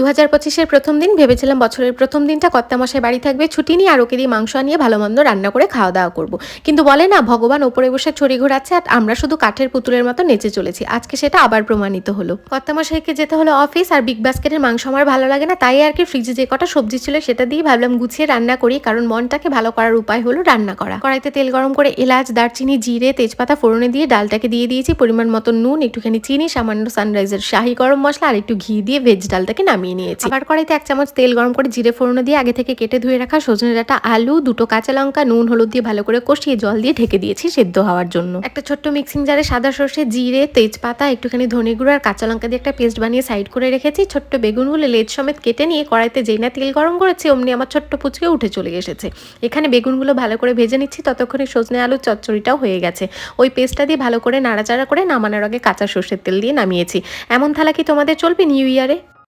দু হাজার পঁচিশের প্রথম দিন ভেবেছিলাম বছরের প্রথম দিনটা কর্তামশাই বাড়ি থাকবে, ছুটি নিয়ে আর ওকে দিয়ে মাংস আনিয়ে ভালো মন্দ রান্না করে খাওয়া দাওয়া করব। কিন্তু বলে না, ভগবান ওপরে বসে ছড়ি ঘোরাচ্ছে আর আমরা শুধু কাঠের পুতুলের মতো নেচে চলেছি। আজকে সেটা আবার প্রমাণিত হলো। কর্তামশাইকে যেতে হলো অফিস আর বিগ বাস্কেটের মাংস আমার ভালো লাগে না, তাই আর কি ফ্রিজে যে কটা সবজি ছিল সেটা দিয়ে ভাবলাম গুছিয়ে রান্না করি, কারণ মনটাকে ভালো করার উপায় হলো রান্না করা। কড়াইতে তেল গরম করে এলাচ, দারচিনি, জিরে, তেজপাতা ফোড়নে দিয়ে ডালটাকে দিয়ে দিয়েছি, পরিমাণ মতো নুন, একটুখানি চিনি, সামান্য সানরাইজের শাহি গরম মশলা আর একটু ঘি দিয়ে ভেজ ডালটাকে নামিয়ে নিয়েছি। আবার কড়াইতে এক চামচ তেল গরম করে জিরে ফোড়নে দিয়ে আগে থেকে কেটে ধুয়ে রাখা সজনে ডাঁটা, আলু, দুটো কাঁচা লঙ্কা, নুন, হলুদ দিয়ে ভালো করে কষিয়ে জল দিয়ে ঢেকে দিয়েছি সেদ্ধ হওয়ার জন্য। একটা ছোট্ট মিক্সিং জারে সাদা সর্ষে, জিরে, তেজপাতা, একটুখানি ধনে গুঁড়ো আর কাঁচা লঙ্কা দিয়ে একটা পেস্ট বানিয়ে সাইড করে রেখেছি। ছোট্ট বেগুনগুলো লেজ সমেত কেটে নিয়ে কড়াইতে যেই না তেল গরম করেছি, অমনি আমার ছোট্ট পুচকে উঠে চলে এসেছে। এখানে বেগুনগুলো ভালো করে ভেজে নিচ্ছি, ততক্ষণে সজনে আলুর চচ্চড়িটাও হয়ে গেছে। ওই পেস্টটা দিয়ে ভালো করে নাড়াচাড়া করে নামানোর আগে কাঁচা সর্ষের তেল দিয়ে নামিয়েছি। এমন থালা কি তোমাদের চলবে নিউ ইয়ারে?